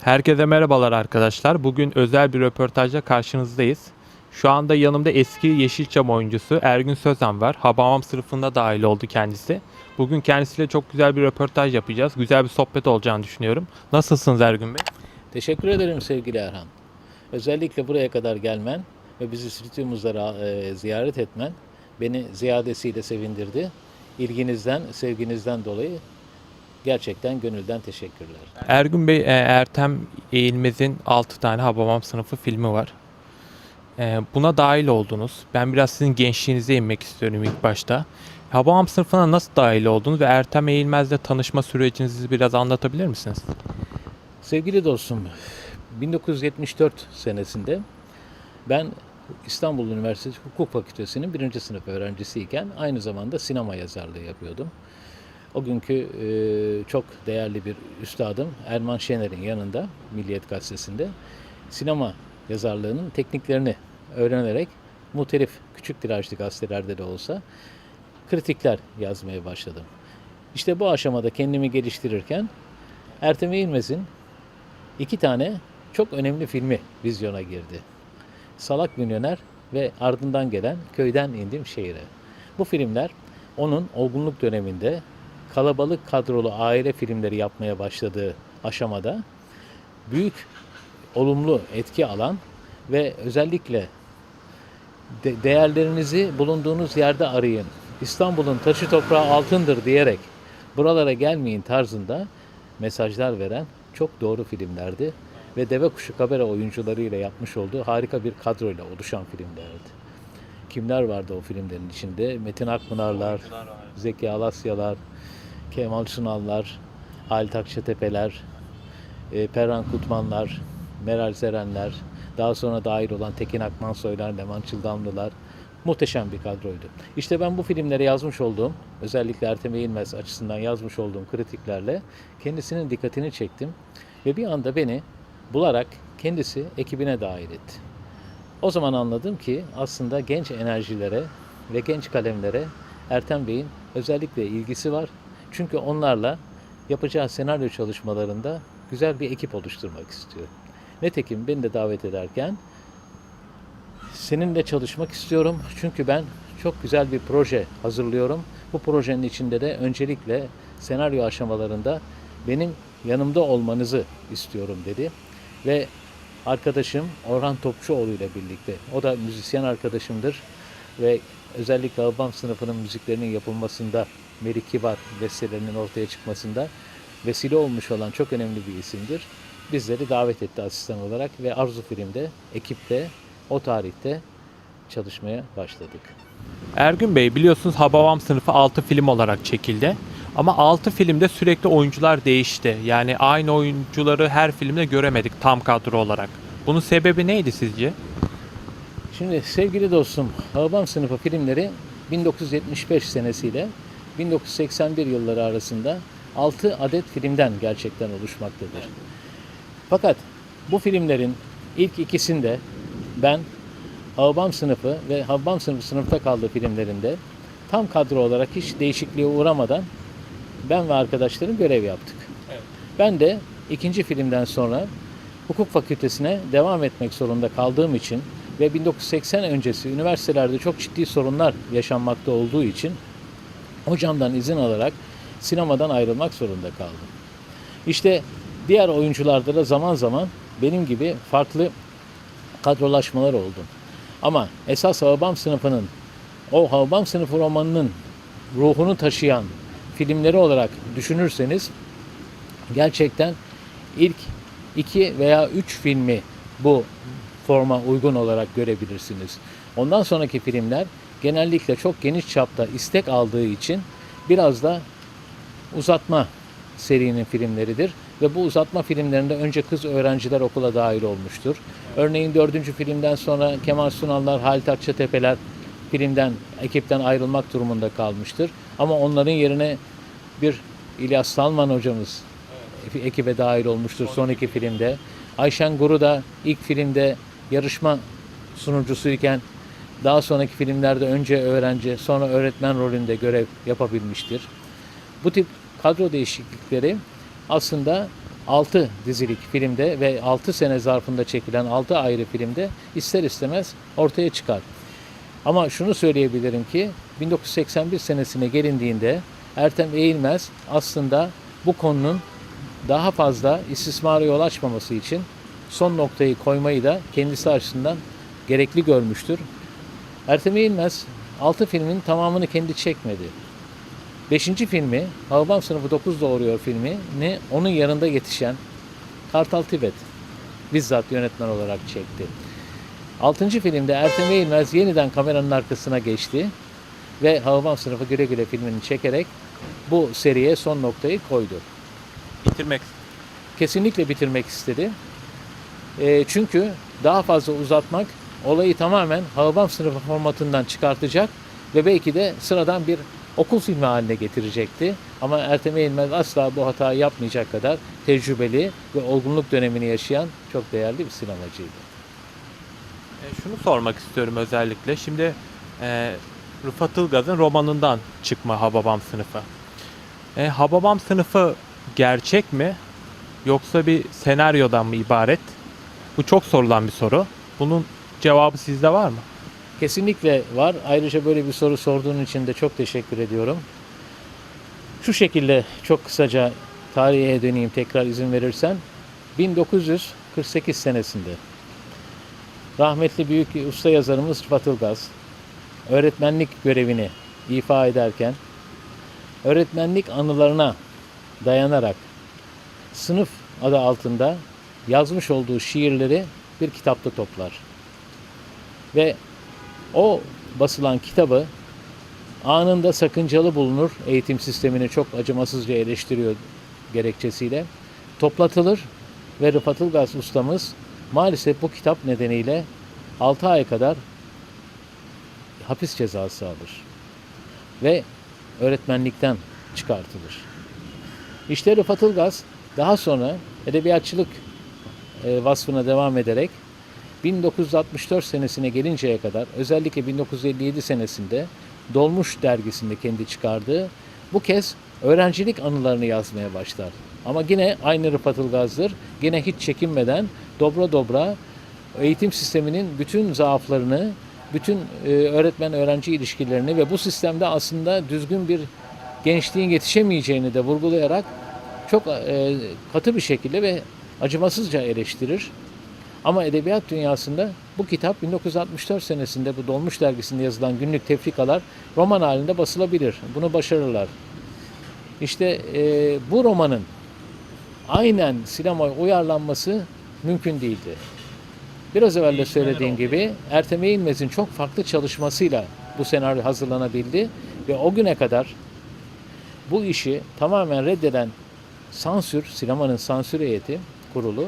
Herkese merhabalar arkadaşlar. Bugün özel bir röportajla karşınızdayız. Şu anda yanımda eski Yeşilçam oyuncusu Ergün Sözen var. Habamam sınıfında dahil oldu kendisi. Bugün kendisiyle çok güzel bir röportaj yapacağız. Güzel bir sohbet olacağını düşünüyorum. Nasılsınız Ergün Bey? Ben biraz sizin gençliğinize inmek istiyorum ilk başta. Habamam sınıfına nasıl dahil oldunuz ve Ertem Eğilmez'le tanışma sürecinizi biraz anlatabilir misiniz? Sevgili dostum, 1974 senesinde ben İstanbul Üniversitesi Hukuk Fakültesi'nin birinci sınıf öğrencisiyken aynı zamanda sinema yazarlığı yapıyordum. O günkü e, çok değerli bir üstadım Erman Şener'in yanında Milliyet Gazetesi'nde sinema yazarlığının tekniklerini öğrenerek muhtelif küçük tirajlı gazetelerde de olsa kritikler yazmaya başladım. İşte bu aşamada kendimi geliştirirken Ertem Eğilmez'in iki tane çok önemli filmi vizyona girdi. Salak Milyoner ve ardından gelen Köyden İndim Şehire. Bu filmler onun olgunluk döneminde kalabalık kadrolu aile filmleri yapmaya başladığı aşamada büyük olumlu etki alan ve özellikle de- değerlerinizi bulunduğunuz yerde arayın. İstanbul'un taşı toprağı altındır diyerek buralara gelmeyin tarzında mesajlar veren çok doğru filmlerdi ve Deve Kuşu kamera oyuncularıyla yapmış olduğu harika bir kadroyla oluşan filmlerdi. Kimler vardı o filmlerin içinde? Metin Akpınarlar, Zeki Alasyalar, Kemal Sunallar, Halit Akçatepeler, e, Perran Kutmanlar, Meral Zerenler, daha sonra dahil olan Tekin Akmansoylar, Leman Çıldamlılar muhteşem bir kadroydu. İşte ben bu filmlere yazmış olduğum, özellikle Ertem Eğilmez açısından yazmış olduğum kritiklerle kendisinin dikkatini çektim ve bir anda beni bularak kendisi ekibine dahil etti. O zaman anladım ki aslında genç enerjilere ve genç kalemlere Ertem Bey'in özellikle ilgisi var. Çünkü onlarla yapacağı senaryo çalışmalarında güzel bir ekip oluşturmak istiyor. Netekim beni de davet ederken seninle çalışmak istiyorum. Çünkü ben çok güzel bir proje hazırlıyorum. Bu projenin içinde de öncelikle senaryo aşamalarında benim yanımda olmanızı istiyorum dedi. Ve arkadaşım Orhan Topçuoğlu ile birlikte, o da müzisyen arkadaşımdır ve özellikle Albam sınıfının müziklerinin yapılmasında, Meri Kibar bestelerinin ortaya çıkmasında vesile olmuş olan çok önemli bir isimdir. Bizleri davet etti asistan olarak ve Arzu Film'de, ekipte o tarihte çalışmaya başladık. Ergün Bey biliyorsunuz Hababam sınıfı 6 film olarak çekildi. Ama 6 filmde sürekli oyuncular değişti. Yani aynı oyuncuları her filmde göremedik tam kadro olarak. Bunun sebebi neydi sizce? Şimdi sevgili dostum, Habam sınıfı filmleri 1975 senesiyle 1981 yılları arasında 6 adet filmden gerçekten oluşmaktadır. Fakat bu filmlerin ilk ikisinde ben Habam sınıfı ve Habam sınıfı sınıfta kaldığı filmlerinde tam kadro olarak hiç değişikliğe uğramadan ben ve arkadaşlarım görev yaptık. Ben de ikinci filmden sonra hukuk fakültesine devam etmek zorunda kaldığım için ve 1980 öncesi üniversitelerde çok ciddi sorunlar yaşanmakta olduğu için hocamdan izin alarak sinemadan ayrılmak zorunda kaldım. İşte diğer oyuncularda da zaman zaman benim gibi farklı kadrolaşmalar oldu. Ama esas Havabam sınıfının, o Havabam sınıfı romanının ruhunu taşıyan filmleri olarak düşünürseniz gerçekten ilk iki veya üç filmi bu forma uygun olarak görebilirsiniz. Ondan sonraki filmler genellikle çok geniş çapta istek aldığı için biraz da uzatma serinin filmleridir. Ve bu uzatma filmlerinde önce kız öğrenciler okula dahil olmuştur. Örneğin dördüncü filmden sonra Kemal Sunallar, Halit Akçatepeler filmden, ekipten ayrılmak durumunda kalmıştır. Ama onların yerine bir İlyas Salman hocamız ekibe dahil olmuştur son iki filmde. Ayşen Guru da ilk filmde yarışma sunucusuyken daha sonraki filmlerde önce öğrenci sonra öğretmen rolünde görev yapabilmiştir. Bu tip kadro değişiklikleri aslında 6 dizilik filmde ve 6 sene zarfında çekilen 6 ayrı filmde ister istemez ortaya çıkar. Ama şunu söyleyebilirim ki 1981 senesine gelindiğinde Ertem Eğilmez aslında bu konunun daha fazla istismara yol açmaması için son noktayı koymayı da kendisi açısından gerekli görmüştür. Ertem Eğilmez 6 filmin tamamını kendi çekmedi. 5. filmi Hababam Sınıfı 9 Doğuruyor filmi ne onun yanında yetişen Kartal Tibet bizzat yönetmen olarak çekti. 6. filmde Ertem Eğilmez yeniden kameranın arkasına geçti ve Hababam Sınıfı Güle Güle filmini çekerek bu seriye son noktayı koydu. Bitirmek Kesinlikle bitirmek istedi. E, çünkü daha fazla uzatmak olayı tamamen Hababam Sınıfı formatından çıkartacak ve belki de sıradan bir okul filmi haline getirecekti. Ama Ertem Eğilmez asla bu hatayı yapmayacak kadar tecrübeli ve olgunluk dönemini yaşayan çok değerli bir sinemacıydı. E, şunu sormak istiyorum özellikle. Şimdi e, Rıfat Ilgaz'ın romanından çıkma Hababam sınıfı. E, Hababam sınıfı gerçek mi? Yoksa bir senaryodan mı ibaret? Bu çok sorulan bir soru. Bunun cevabı sizde var mı? Kesinlikle var. Ayrıca böyle bir soru sorduğun için de çok teşekkür ediyorum. Şu şekilde çok kısaca tarihe döneyim tekrar izin verirsen. 1948 senesinde rahmetli büyük usta yazarımız Rıfat Ilgaz öğretmenlik görevini ifa ederken öğretmenlik anılarına dayanarak sınıf adı altında yazmış olduğu şiirleri bir kitapta toplar. Ve o basılan kitabı anında sakıncalı bulunur. Eğitim sistemini çok acımasızca eleştiriyor gerekçesiyle. Toplatılır ve Rıfat Ilgaz ustamız maalesef bu kitap nedeniyle 6 ay kadar hapis cezası alır. Ve öğretmenlikten çıkartılır. İşte Rıfat Ilgaz daha sonra edebiyatçılık vasfına devam ederek 1964 senesine gelinceye kadar özellikle 1957 senesinde Dolmuş dergisinde kendi çıkardığı bu kez öğrencilik anılarını yazmaya başlar. Ama yine aynı Rıfat Ilgaz'dır. Yine hiç çekinmeden dobra dobra eğitim sisteminin bütün zaaflarını, bütün e, öğretmen-öğrenci ilişkilerini ve bu sistemde aslında düzgün bir gençliğin yetişemeyeceğini de vurgulayarak çok e, katı bir şekilde ve acımasızca eleştirir. Ama edebiyat dünyasında bu kitap 1964 senesinde bu Dolmuş dergisinde yazılan günlük tefrikalar roman halinde basılabilir. Bunu başarırlar. İşte e, bu romanın aynen sinemaya uyarlanması mümkün değildi. Biraz evvel de söylediğim gibi Ertem Eğilmez'in çok farklı çalışmasıyla bu senaryo hazırlanabildi ve o güne kadar bu işi tamamen reddeden sansür, sinemanın sansür heyeti kurulu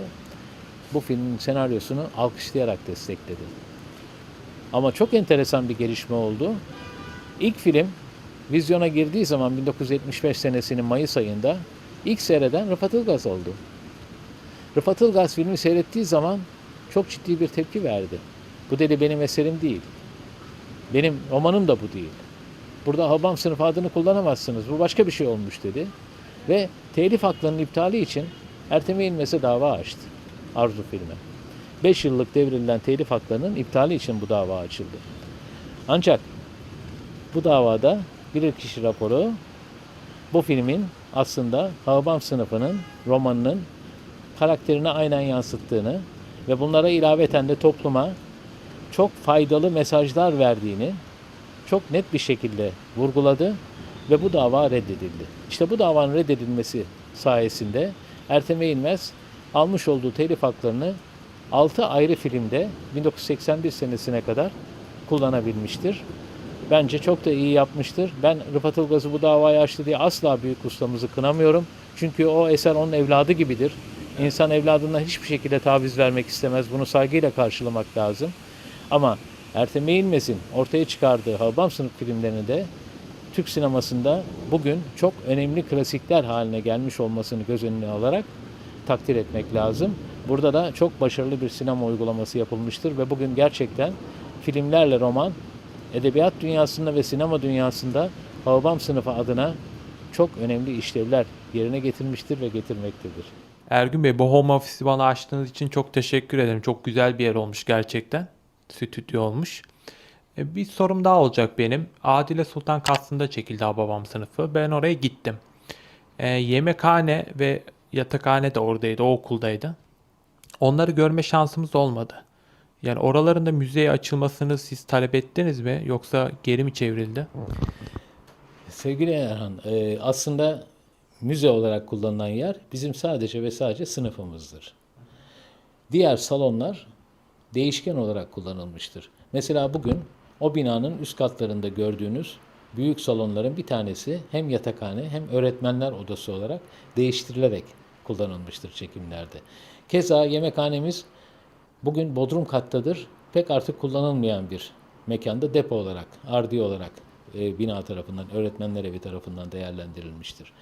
bu filmin senaryosunu alkışlayarak destekledi. Ama çok enteresan bir gelişme oldu. İlk film vizyona girdiği zaman 1975 senesinin Mayıs ayında ilk seyreden Rıfat Ilgaz oldu. Rıfat Ilgaz filmi seyrettiği zaman çok ciddi bir tepki verdi. Bu dedi benim eserim değil. Benim romanım da bu değil. Burada Habam sınıfı adını kullanamazsınız. Bu başka bir şey olmuş dedi. Ve telif haklarının iptali için Ertem Eğilmez'e dava açtı. Arzu filmi. 5 yıllık devrilen telif haklarının iptali için bu dava açıldı. Ancak bu davada bilirkişi raporu bu filmin aslında Habam sınıfının romanının karakterini aynen yansıttığını ve bunlara ilaveten de topluma çok faydalı mesajlar verdiğini çok net bir şekilde vurguladı ve bu dava reddedildi. İşte bu davanın reddedilmesi sayesinde Ertem Eğilmez almış olduğu telif haklarını 6 ayrı filmde 1981 senesine kadar kullanabilmiştir. Bence çok da iyi yapmıştır. Ben Rıfat Ilgaz'ı bu davayı açtı diye asla büyük ustamızı kınamıyorum. Çünkü o eser onun evladı gibidir. İnsan evladından hiçbir şekilde taviz vermek istemez. Bunu saygıyla karşılamak lazım. Ama Ertem Eğilmez'in ortaya çıkardığı Habam sınıf filmlerini de Türk sinemasında bugün çok önemli klasikler haline gelmiş olmasını göz önüne alarak takdir etmek lazım. Burada da çok başarılı bir sinema uygulaması yapılmıştır ve bugün gerçekten filmlerle roman edebiyat dünyasında ve sinema dünyasında Hababam sınıfı adına çok önemli işlevler yerine getirmiştir ve getirmektedir. Ergün Bey bu home bana açtığınız için çok teşekkür ederim. Çok güzel bir yer olmuş gerçekten. Stüdyo olmuş. E, Bir sorum daha olacak benim. Adile Sultan Kastı'nda çekildi Hababam sınıfı. Ben oraya gittim. E, yemekhane ve yatakhane de oradaydı, o okuldaydı. Onları görme şansımız olmadı. Yani oraların da müzeye açılmasını siz talep ettiniz mi? Yoksa geri mi çevrildi? Sevgili Erhan, e, aslında müze olarak kullanılan yer bizim sadece ve sadece sınıfımızdır. Diğer salonlar değişken olarak kullanılmıştır. Mesela bugün o binanın üst katlarında gördüğünüz büyük salonların bir tanesi hem yatakhane hem öğretmenler odası olarak değiştirilerek kullanılmıştır çekimlerde. Keza yemekhanemiz bugün bodrum kattadır. Pek artık kullanılmayan bir mekanda depo olarak, ardi olarak e, bina tarafından, öğretmenler evi tarafından değerlendirilmiştir.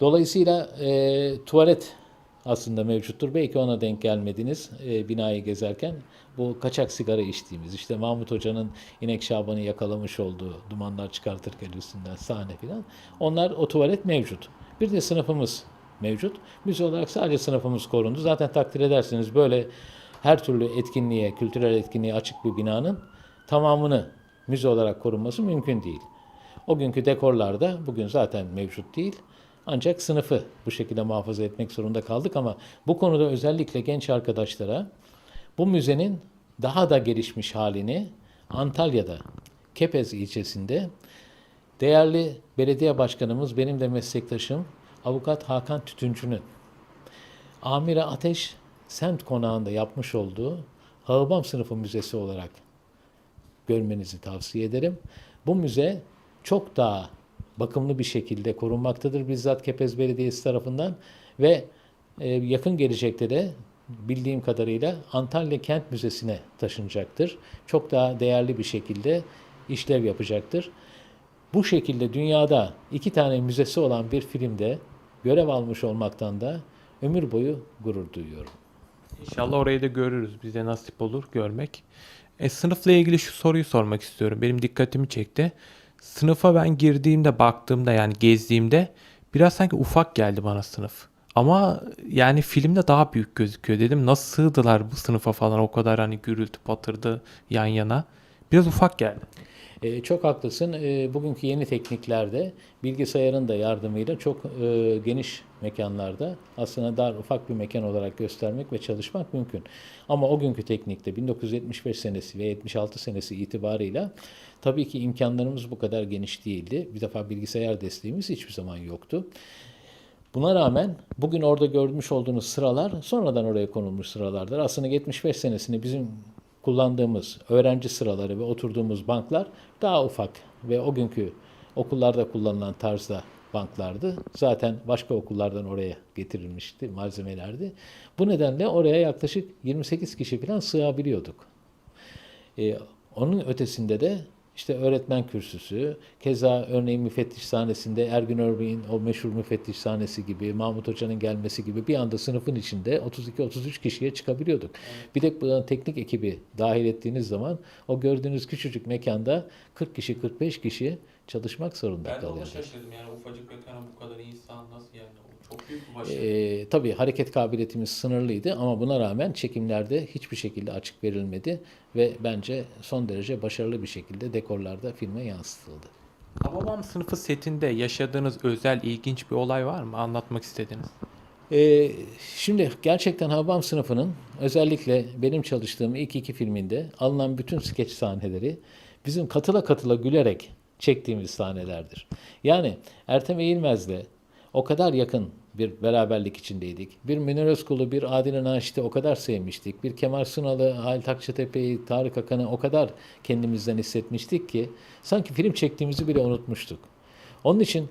Dolayısıyla e, tuvalet aslında mevcuttur. Belki ona denk gelmediniz e, binayı gezerken. Bu kaçak sigara içtiğimiz, işte Mahmut Hoca'nın İnek Şaban'ı yakalamış olduğu dumanlar çıkartırken üstünden sahne filan. Onlar o tuvalet mevcut. Bir de sınıfımız mevcut. Müze olarak sadece sınıfımız korundu. Zaten takdir edersiniz böyle her türlü etkinliğe, kültürel etkinliğe açık bir binanın tamamını müze olarak korunması mümkün değil. O günkü dekorlarda bugün zaten mevcut değil. Ancak sınıfı bu şekilde muhafaza etmek zorunda kaldık ama bu konuda özellikle genç arkadaşlara bu müzenin daha da gelişmiş halini Antalya'da Kepez ilçesinde değerli belediye başkanımız benim de meslektaşım avukat Hakan Tütüncü'nün Amire Ateş semt konağında yapmış olduğu Hababam Sınıfı Müzesi olarak görmenizi tavsiye ederim. Bu müze çok daha bakımlı bir şekilde korunmaktadır bizzat Kepez Belediyesi tarafından ve e, yakın gelecekte de bildiğim kadarıyla Antalya Kent Müzesi'ne taşınacaktır. Çok daha değerli bir şekilde işlev yapacaktır. Bu şekilde dünyada iki tane müzesi olan bir filmde görev almış olmaktan da ömür boyu gurur duyuyorum. İnşallah orayı da görürüz. Bize nasip olur görmek. E, sınıfla ilgili şu soruyu sormak istiyorum. Benim dikkatimi çekti. Sınıfa ben girdiğimde, baktığımda yani gezdiğimde biraz sanki ufak geldi bana sınıf. Ama yani filmde daha büyük gözüküyor. Dedim nasıl sığdılar bu sınıfa falan o kadar hani gürültü patırdı yan yana. Biraz ufak geldi. Ee, çok haklısın. Ee, bugünkü yeni tekniklerde bilgisayarın da yardımıyla çok e, geniş mekanlarda aslında dar ufak bir mekan olarak göstermek ve çalışmak mümkün. Ama o günkü teknikte 1975 senesi ve 76 senesi itibarıyla tabii ki imkanlarımız bu kadar geniş değildi. Bir defa bilgisayar desteğimiz hiçbir zaman yoktu. Buna rağmen bugün orada görmüş olduğunuz sıralar sonradan oraya konulmuş sıralardır. Aslında 75 senesinde bizim kullandığımız öğrenci sıraları ve oturduğumuz banklar daha ufak ve o günkü okullarda kullanılan tarzda banklardı. Zaten başka okullardan oraya getirilmişti malzemelerdi. Bu nedenle oraya yaklaşık 28 kişi falan sığabiliyorduk. Ee, onun ötesinde de işte öğretmen kürsüsü, keza örneğin müfettiş sahnesinde Ergün Örbeğin o meşhur müfettiş sahnesi gibi, Mahmut Hoca'nın gelmesi gibi bir anda sınıfın içinde 32-33 kişiye çıkabiliyorduk. Bir de buna teknik ekibi dahil ettiğiniz zaman o gördüğünüz küçücük mekanda 40 kişi, 45 kişi çalışmak zorunda kalıyordu. şaşırdım yani ufacık mekana bu kadar insan nasıl yani Ee, tabii hareket kabiliyetimiz sınırlıydı ama buna rağmen çekimlerde hiçbir şekilde açık verilmedi ve bence son derece başarılı bir şekilde dekorlarda filme yansıtıldı. Hababam sınıfı setinde yaşadığınız özel ilginç bir olay var mı? Anlatmak istediğiniz. Ee, şimdi gerçekten Hababam sınıfının özellikle benim çalıştığım ilk iki filminde alınan bütün skeç sahneleri bizim katıla katıla gülerek çektiğimiz sahnelerdir. Yani Ertem Eğilmez'le o kadar yakın bir beraberlik içindeydik. Bir Münir Özkul'u, bir Adile Naşit'i o kadar sevmiştik. Bir Kemal Sunal'ı, Halit Akçatepe'yi, Tarık Akan'ı o kadar kendimizden hissetmiştik ki sanki film çektiğimizi bile unutmuştuk. Onun için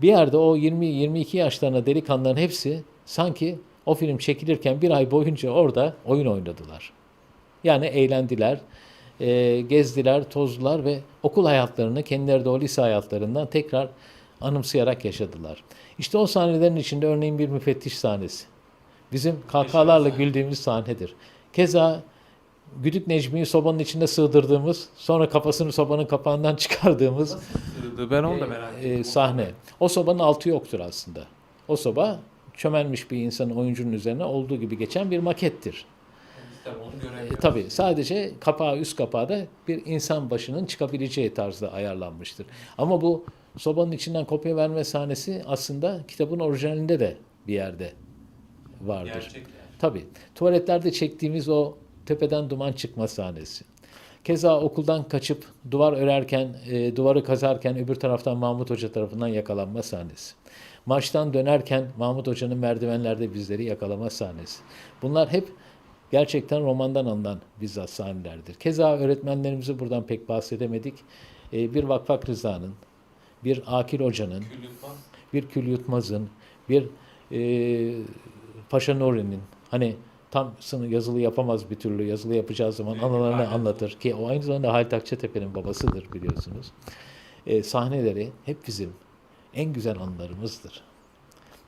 bir yerde o 20-22 yaşlarında delikanlıların hepsi sanki o film çekilirken bir ay boyunca orada oyun oynadılar. Yani eğlendiler, e, gezdiler, tozdular ve okul hayatlarını kendileri de o lise hayatlarından tekrar anımsayarak yaşadılar. İşte o sahnelerin içinde örneğin bir müfettiş sahnesi. Bizim kahkahalarla güldüğümüz sahnedir. Keza Güdük Necmi'yi sobanın içinde sığdırdığımız, sonra kafasını sobanın kapağından çıkardığımız Ben onu da merak e, sahne. O sobanın altı yoktur aslında. O soba çömelmiş bir insanın oyuncunun üzerine olduğu gibi geçen bir makettir. onu E, tabii sadece kapağı üst kapağı da bir insan başının çıkabileceği tarzda ayarlanmıştır. Ama bu sobanın içinden kopya verme sahnesi aslında kitabın orijinalinde de bir yerde vardır. Tabii. Tuvaletlerde çektiğimiz o tepeden duman çıkma sahnesi. Keza okuldan kaçıp duvar örerken, e, duvarı kazarken öbür taraftan Mahmut Hoca tarafından yakalanma sahnesi. Maçtan dönerken Mahmut Hoca'nın merdivenlerde bizleri yakalama sahnesi. Bunlar hep gerçekten romandan alınan bizzat sahnelerdir. Keza öğretmenlerimizi buradan pek bahsedemedik. E, bir Vakfak Rıza'nın, bir Akil Hoca'nın, bir Kül Yutmaz'ın, bir e, Paşa Nuri'nin hani tam sını yazılı yapamaz bir türlü yazılı yapacağı zaman anılarını anlatır ki o aynı zamanda Halit Akçatepe'nin babasıdır biliyorsunuz. E, sahneleri hep bizim en güzel anılarımızdır.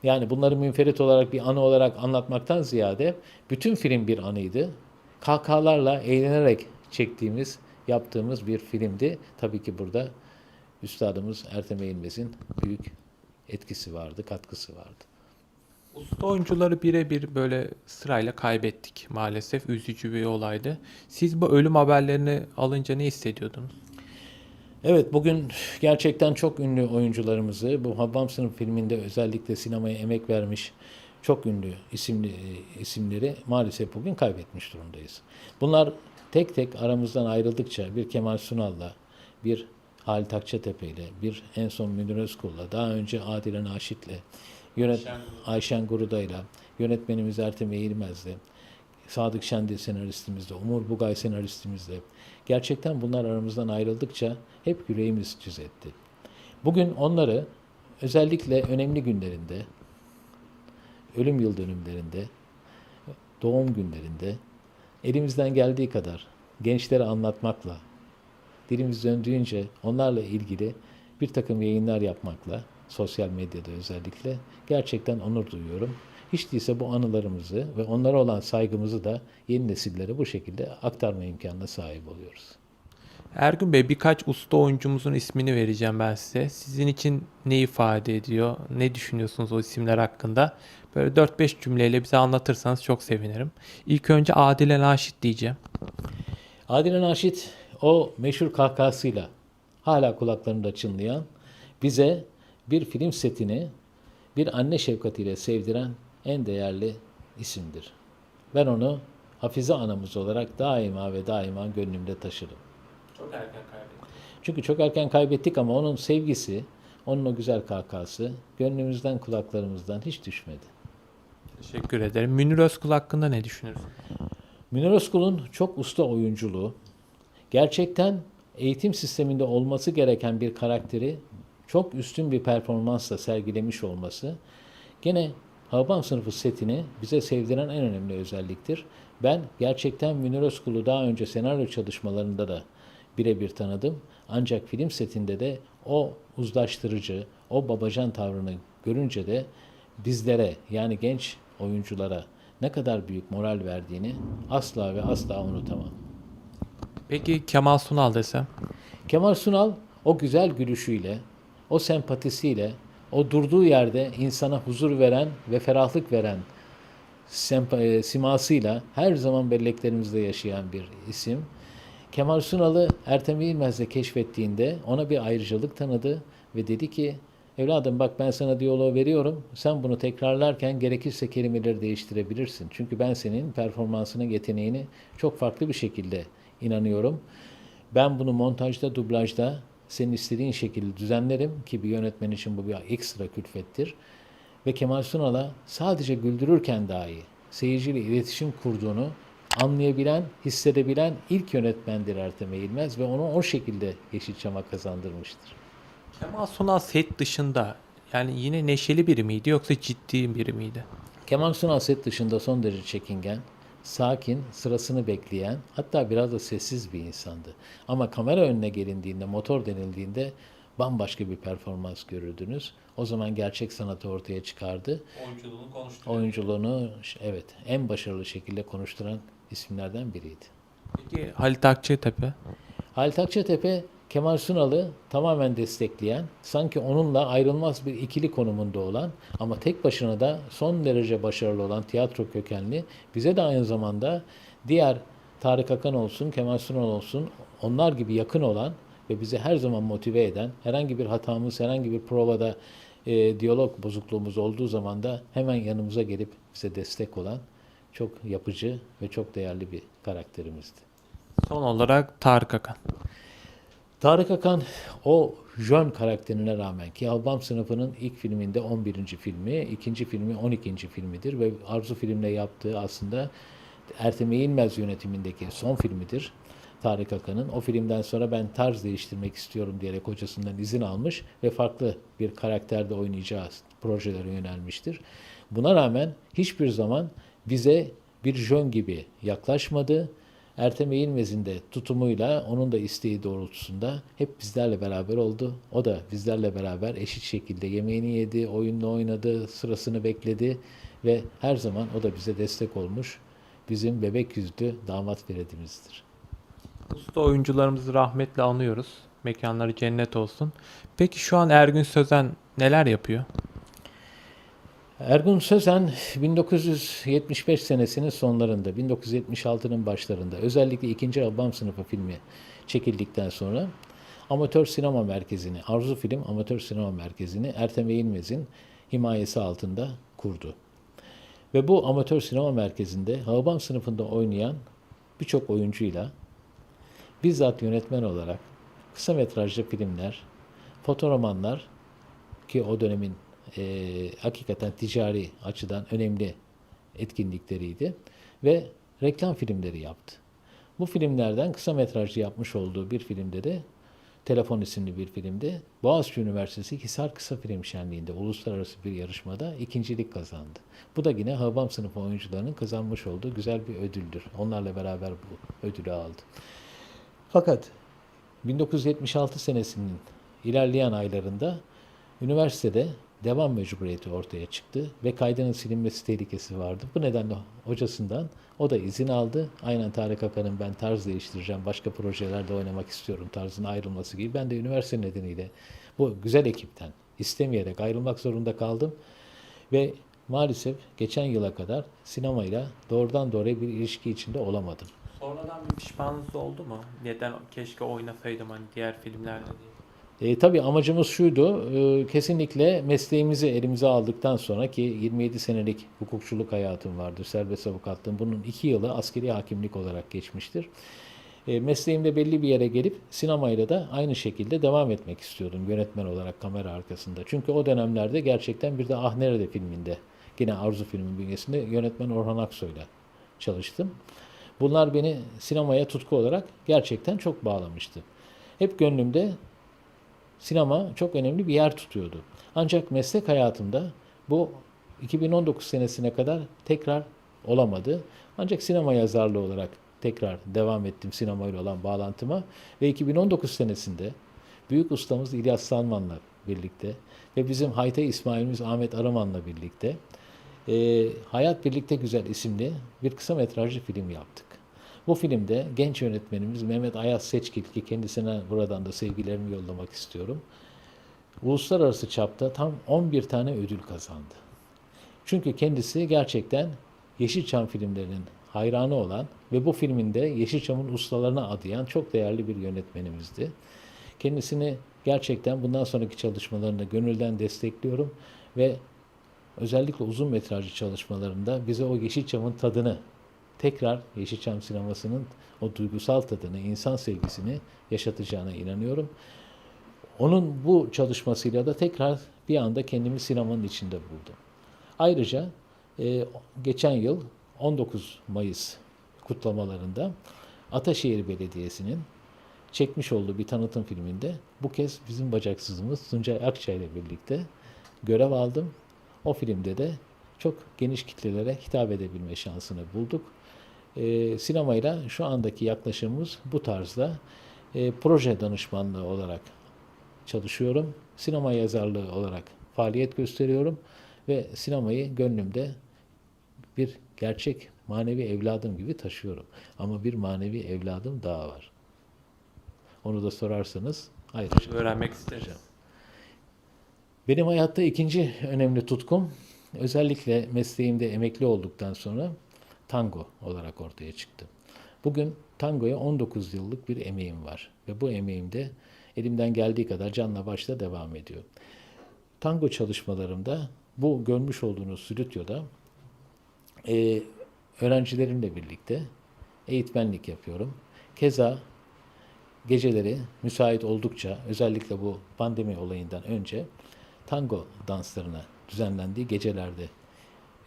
Yani bunları münferit olarak bir anı olarak anlatmaktan ziyade bütün film bir anıydı. Kahkahalarla eğlenerek çektiğimiz, yaptığımız bir filmdi. Tabii ki burada üstadımız Ertem Eğilmez'in büyük etkisi vardı, katkısı vardı. Usta oyuncuları birebir böyle sırayla kaybettik maalesef. Üzücü bir olaydı. Siz bu ölüm haberlerini alınca ne hissediyordunuz? Evet bugün gerçekten çok ünlü oyuncularımızı bu Habam Sınıf filminde özellikle sinemaya emek vermiş çok ünlü isimli isimleri maalesef bugün kaybetmiş durumdayız. Bunlar tek tek aramızdan ayrıldıkça bir Kemal Sunal'la, bir Halit Akçatepe ile, bir en son Münir Özkul'la, daha önce Adile Naşit'le, yönet Ayşen Guruda'yla, yönetmenimiz Ertem Eğilmez'le, Sadık Şendil senaristimizle, Umur Bugay senaristimizle gerçekten bunlar aramızdan ayrıldıkça hep yüreğimiz cüz etti. Bugün onları özellikle önemli günlerinde, ölüm yıl dönümlerinde, doğum günlerinde elimizden geldiği kadar gençlere anlatmakla, dilimiz döndüğünce onlarla ilgili bir takım yayınlar yapmakla, sosyal medyada özellikle gerçekten onur duyuyorum. Hiç değilse bu anılarımızı ve onlara olan saygımızı da yeni nesillere bu şekilde aktarma imkanına sahip oluyoruz. Ergün Bey birkaç usta oyuncumuzun ismini vereceğim ben size. Sizin için ne ifade ediyor? Ne düşünüyorsunuz o isimler hakkında? Böyle 4-5 cümleyle bize anlatırsanız çok sevinirim. İlk önce Adile Naşit diyeceğim. Adile Naşit o meşhur kahkahasıyla hala kulaklarında çınlayan bize bir film setini bir anne şefkatiyle sevdiren en değerli isimdir. Ben onu Hafize anamız olarak daima ve daima gönlümde taşırım. Çok erken kaybettim. Çünkü çok erken kaybettik ama onun sevgisi, onun o güzel kahkahası gönlümüzden, kulaklarımızdan hiç düşmedi. Teşekkür ederim. Münir Özkul hakkında ne düşünürsünüz? Münir Özkul'un çok usta oyunculuğu, gerçekten eğitim sisteminde olması gereken bir karakteri çok üstün bir performansla sergilemiş olması, gene Habam sınıfı setini bize sevdiren en önemli özelliktir. Ben gerçekten Münir Özkul'u daha önce senaryo çalışmalarında da birebir tanıdım. Ancak film setinde de o uzlaştırıcı, o babacan tavrını görünce de bizlere yani genç oyunculara ne kadar büyük moral verdiğini asla ve asla unutamam. Peki Kemal Sunal desem? Kemal Sunal o güzel gülüşüyle, o sempatisiyle, o durduğu yerde insana huzur veren ve ferahlık veren e, simasıyla her zaman belleklerimizde yaşayan bir isim. Kemal Sunal'ı Ertem İlmez'le keşfettiğinde ona bir ayrıcalık tanıdı ve dedi ki evladım bak ben sana diyaloğu veriyorum. Sen bunu tekrarlarken gerekirse kelimeleri değiştirebilirsin. Çünkü ben senin performansına, yeteneğini çok farklı bir şekilde inanıyorum. Ben bunu montajda, dublajda senin istediğin şekilde düzenlerim ki bir yönetmen için bu bir ekstra külfettir. Ve Kemal Sunal'a sadece güldürürken dahi seyirciyle iletişim kurduğunu anlayabilen, hissedebilen ilk yönetmendir Ertem Eğilmez ve onu o şekilde Yeşilçam'a kazandırmıştır. Kemal Sunal set dışında yani yine neşeli biri miydi yoksa ciddi biri miydi? Kemal Sunal set dışında son derece çekingen, sakin, sırasını bekleyen, hatta biraz da sessiz bir insandı. Ama kamera önüne gelindiğinde, motor denildiğinde bambaşka bir performans görürdünüz. O zaman gerçek sanatı ortaya çıkardı. Oyunculuğunu konuştu. Oyunculuğunu evet en başarılı şekilde konuşturan isimlerden biriydi. Peki Halit Akçatepe? Halit Akçatepe Kemal Sunal'ı tamamen destekleyen, sanki onunla ayrılmaz bir ikili konumunda olan ama tek başına da son derece başarılı olan tiyatro kökenli, bize de aynı zamanda diğer Tarık Akan olsun, Kemal Sunal olsun, onlar gibi yakın olan ve bizi her zaman motive eden, herhangi bir hatamız, herhangi bir provada e, diyalog bozukluğumuz olduğu zaman da hemen yanımıza gelip bize destek olan çok yapıcı ve çok değerli bir karakterimizdi. Son olarak Tarık Akan. Tarık Akan o jön karakterine rağmen ki Albam sınıfının ilk filminde 11. filmi, ikinci filmi 12. filmidir ve Arzu filmle yaptığı aslında Ertem Eğilmez yönetimindeki son filmidir. Tarık Akan'ın. O filmden sonra ben tarz değiştirmek istiyorum diyerek hocasından izin almış ve farklı bir karakterde oynayacağı projelere yönelmiştir. Buna rağmen hiçbir zaman bize bir jön gibi yaklaşmadı. Ertem Eğilmez'in de tutumuyla, onun da isteği doğrultusunda hep bizlerle beraber oldu. O da bizlerle beraber eşit şekilde yemeğini yedi, oyununu oynadı, sırasını bekledi ve her zaman o da bize destek olmuş. Bizim bebek yüzlü damat Feridimizdir. Usta oyuncularımızı rahmetle anıyoruz. Mekanları cennet olsun. Peki şu an Ergün Sözen neler yapıyor? Ergun Sözen 1975 senesinin sonlarında, 1976'nın başlarında özellikle ikinci albam sınıfı filmi çekildikten sonra Amatör Sinema Merkezi'ni, Arzu Film Amatör Sinema Merkezi'ni Ertem Eğilmez'in himayesi altında kurdu. Ve bu amatör sinema merkezinde Hababam sınıfında oynayan birçok oyuncuyla bizzat yönetmen olarak kısa metrajlı filmler, fotoromanlar ki o dönemin e, hakikaten ticari açıdan önemli etkinlikleriydi ve reklam filmleri yaptı. Bu filmlerden kısa metrajlı yapmış olduğu bir filmde de Telefon isimli bir filmde Boğaziçi Üniversitesi Hisar Kısa Film Şenliği'nde uluslararası bir yarışmada ikincilik kazandı. Bu da yine Habam sınıfı oyuncularının kazanmış olduğu güzel bir ödüldür. Onlarla beraber bu ödülü aldı. Fakat 1976 senesinin ilerleyen aylarında üniversitede devam mecburiyeti ortaya çıktı ve kaydının silinmesi tehlikesi vardı. Bu nedenle hocasından o da izin aldı. Aynen Tarık Akan'ın ben tarz değiştireceğim, başka projelerde oynamak istiyorum tarzına ayrılması gibi. Ben de üniversite nedeniyle bu güzel ekipten istemeyerek ayrılmak zorunda kaldım. Ve maalesef geçen yıla kadar sinemayla doğrudan doğruya bir ilişki içinde olamadım. Sonradan bir pişmanlığınız oldu mu? Neden keşke oynasaydım hani diğer filmlerde diye. E, tabii amacımız şuydu, e, kesinlikle mesleğimizi elimize aldıktan sonra ki 27 senelik hukukçuluk hayatım vardır, serbest avukatlığım. Bunun iki yılı askeri hakimlik olarak geçmiştir. E, mesleğimde belli bir yere gelip sinemayla da aynı şekilde devam etmek istiyordum yönetmen olarak kamera arkasında. Çünkü o dönemlerde gerçekten bir de Ah Nerede filminde, yine Arzu filmin bünyesinde yönetmen Orhan Aksoy'la çalıştım. Bunlar beni sinemaya tutku olarak gerçekten çok bağlamıştı. Hep gönlümde sinema çok önemli bir yer tutuyordu. Ancak meslek hayatımda bu 2019 senesine kadar tekrar olamadı. Ancak sinema yazarlığı olarak tekrar devam ettim sinemayla olan bağlantıma ve 2019 senesinde büyük ustamız İlyas Salman'la birlikte ve bizim Hayta İsmail'imiz Ahmet Araman'la birlikte e, Hayat Birlikte Güzel isimli bir kısa metrajlı film yaptık. Bu filmde genç yönetmenimiz Mehmet Ayaz Seçkil ki kendisine buradan da sevgilerimi yollamak istiyorum. Uluslararası çapta tam 11 tane ödül kazandı. Çünkü kendisi gerçekten Yeşilçam filmlerinin hayranı olan ve bu filminde Yeşilçam'ın ustalarına adayan çok değerli bir yönetmenimizdi. Kendisini gerçekten bundan sonraki çalışmalarında gönülden destekliyorum ve özellikle uzun metrajlı çalışmalarında bize o Yeşilçam'ın tadını tekrar Yeşilçam sinemasının o duygusal tadını, insan sevgisini yaşatacağına inanıyorum. Onun bu çalışmasıyla da tekrar bir anda kendimi sinemanın içinde buldum. Ayrıca e, geçen yıl 19 Mayıs kutlamalarında Ataşehir Belediyesi'nin çekmiş olduğu bir tanıtım filminde bu kez bizim bacaksızımız Tuncay Akçay ile birlikte görev aldım. O filmde de çok geniş kitlelere hitap edebilme şansını bulduk. E, sinemayla şu andaki yaklaşımımız bu tarzda. E, proje danışmanlığı olarak çalışıyorum. Sinema yazarlığı olarak faaliyet gösteriyorum ve sinemayı gönlümde bir gerçek manevi evladım gibi taşıyorum. Ama bir manevi evladım daha var. Onu da sorarsanız ayrıca. Öğrenmek isteriz. Benim hayatta ikinci önemli tutkum özellikle mesleğimde emekli olduktan sonra tango olarak ortaya çıktı. Bugün tangoya 19 yıllık bir emeğim var ve bu emeğimde elimden geldiği kadar canla başla devam ediyor. Tango çalışmalarımda bu görmüş olduğunuz stüdyoda e, öğrencilerimle birlikte eğitmenlik yapıyorum. Keza geceleri müsait oldukça özellikle bu pandemi olayından önce tango danslarına düzenlendiği gecelerde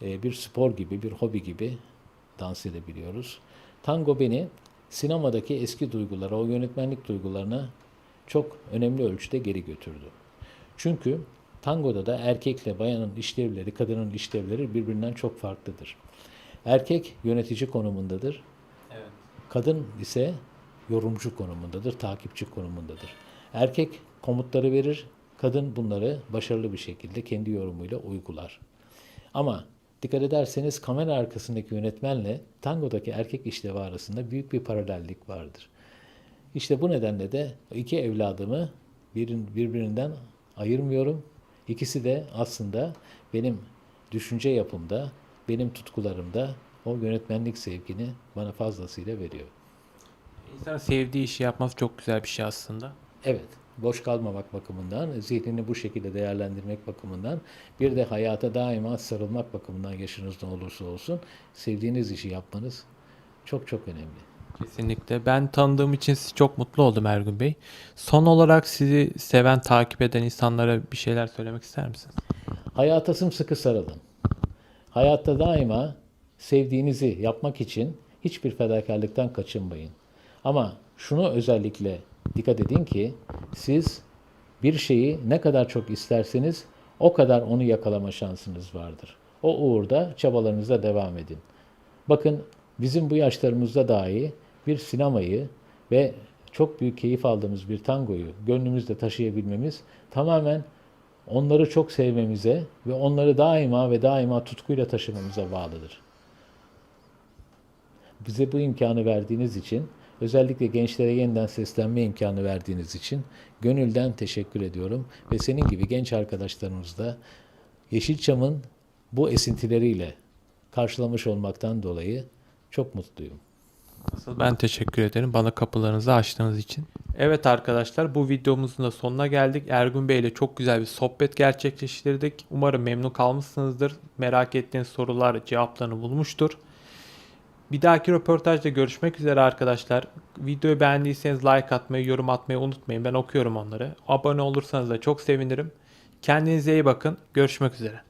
e, bir spor gibi, bir hobi gibi dans edebiliyoruz. Tango beni sinemadaki eski duygulara, o yönetmenlik duygularına çok önemli ölçüde geri götürdü. Çünkü tangoda da erkekle bayanın işlevleri, kadının işlevleri birbirinden çok farklıdır. Erkek yönetici konumundadır. Evet. Kadın ise yorumcu konumundadır, takipçi konumundadır. Erkek komutları verir, kadın bunları başarılı bir şekilde kendi yorumuyla uygular. Ama dikkat ederseniz kamera arkasındaki yönetmenle tangodaki erkek işlevi arasında büyük bir paralellik vardır. İşte bu nedenle de iki evladımı birin- birbirinden ayırmıyorum. İkisi de aslında benim düşünce yapımda, benim tutkularımda o yönetmenlik sevgini bana fazlasıyla veriyor. İnsanın sevdiği işi yapması çok güzel bir şey aslında. Evet, boş kalmamak bakımından, zihnini bu şekilde değerlendirmek bakımından, bir de hayata daima sarılmak bakımından yaşınız ne olursa olsun, sevdiğiniz işi yapmanız çok çok önemli. Kesinlikle. Ben tanıdığım için sizi çok mutlu oldum Ergün Bey. Son olarak sizi seven, takip eden insanlara bir şeyler söylemek ister misiniz? Hayata sımsıkı sarılın. Hayatta daima sevdiğinizi yapmak için hiçbir fedakarlıktan kaçınmayın. Ama şunu özellikle dikkat edin ki siz bir şeyi ne kadar çok isterseniz o kadar onu yakalama şansınız vardır. O uğurda çabalarınıza devam edin. Bakın bizim bu yaşlarımızda dahi bir sinemayı ve çok büyük keyif aldığımız bir tangoyu gönlümüzde taşıyabilmemiz tamamen onları çok sevmemize ve onları daima ve daima tutkuyla taşımamıza bağlıdır. Bize bu imkanı verdiğiniz için, özellikle gençlere yeniden seslenme imkanı verdiğiniz için gönülden teşekkür ediyorum ve senin gibi genç arkadaşlarımız da Yeşilçam'ın bu esintileriyle karşılamış olmaktan dolayı çok mutluyum. Asıl ben teşekkür ederim bana kapılarınızı açtığınız için. Evet arkadaşlar bu videomuzun da sonuna geldik. Ergün Bey ile çok güzel bir sohbet gerçekleştirdik. Umarım memnun kalmışsınızdır. Merak ettiğiniz sorular cevaplarını bulmuştur. Bir dahaki röportajda görüşmek üzere arkadaşlar. Videoyu beğendiyseniz like atmayı, yorum atmayı unutmayın. Ben okuyorum onları. Abone olursanız da çok sevinirim. Kendinize iyi bakın. Görüşmek üzere.